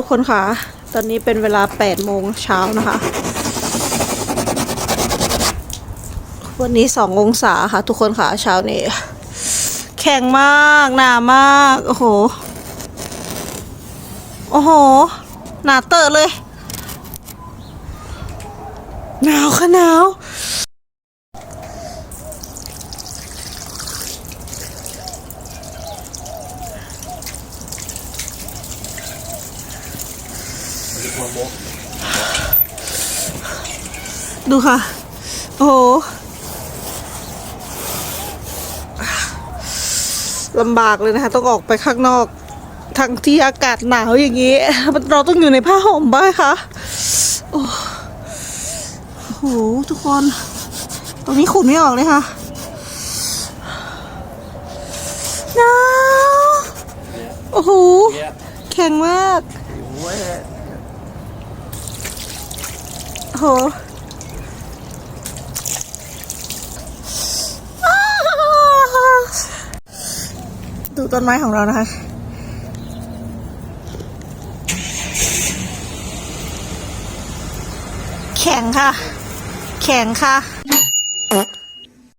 ทุกคนคะตอนนี้เป็นเวลา 8 โมงเช้านะคะ วันนี้ 2 องศาค่ะ ทุกคนค่ะเช้านี้ แข็งมาก หนามาก โอ้โห โอ้โห หนาเตอะเลย หนาวค่ะหนาว ดูค่ะ โอ้โหลำบากเลยนะคะ ต้องออกไปข้างนอกทั้งที่อากาศหนาวอย่างนี้ เราต้องอยู่ในผ้าห่มบ้างค่ะโอ้โห ทุกคน ตรงนี้ขุดไม่ออกเลยค่ะหนาวโอ้โห แข็งมาก โหดูต้นไม้ของเรานะคะ แข็งค่ะ แข็งค่ะ